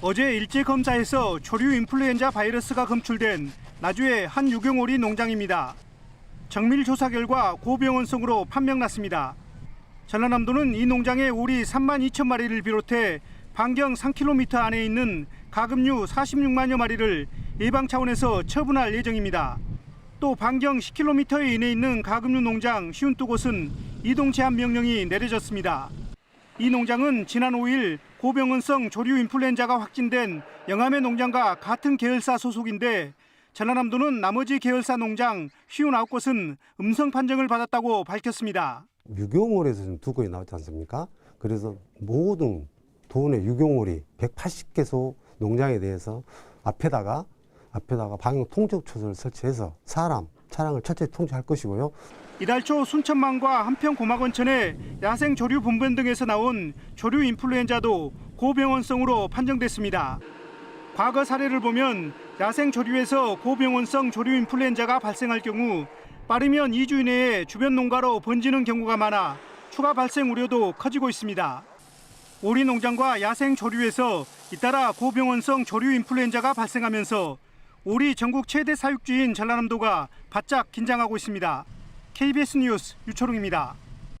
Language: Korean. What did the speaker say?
어제 일제 검사에서 조류 인플루엔자 바이러스가 검출된 나주의 한 유경오리 농장입니다. 정밀 조사 결과 고병원성으로 판명났습니다. 전라남도는 이 농장의 오리 3만 2천 마리를 비롯해 반경 3km 안에 있는 가금류 46만여 마리를 예방 차원에서 처분할 예정입니다. 또 반경 10km 이내에 있는 가금류 농장 52곳은 이동 제한 명령이 내려졌습니다. 이 농장은 지난 5일 고병원성 조류 인플루엔자가 확진된 영암의 농장과 같은 계열사 소속인데 전라남도는 나머지 계열사 농장 59곳은 음성 판정을 받았다고 밝혔습니다. 유경월에서 지금 두 건이 나왔지 않습니까? 그래서 모든 도내 유경월이 180개소 농장에 대해서 앞에다가 앞에다가 방역 통제 초소를 설치해서 사람, 차량을 철저히 통제할 것이고요. 이달 초 순천만과 한평 고막원천의 야생 조류 분변 등에서 나온 조류 인플루엔자도 고병원성으로 판정됐습니다. 과거 사례를 보면 야생 조류에서 고병원성 조류 인플루엔자가 발생할 경우 빠르면 2주 이내에 주변 농가로 번지는 경우가 많아 추가 발생 우려도 커지고 있습니다. 오리 농장과 야생 조류에서 잇따라 고병원성 조류 인플루엔자가 발생하면서 오리 전국 최대 사육지인 전라남도가 바짝 긴장하고 있습니다. KBS 뉴스 유초롱입니다.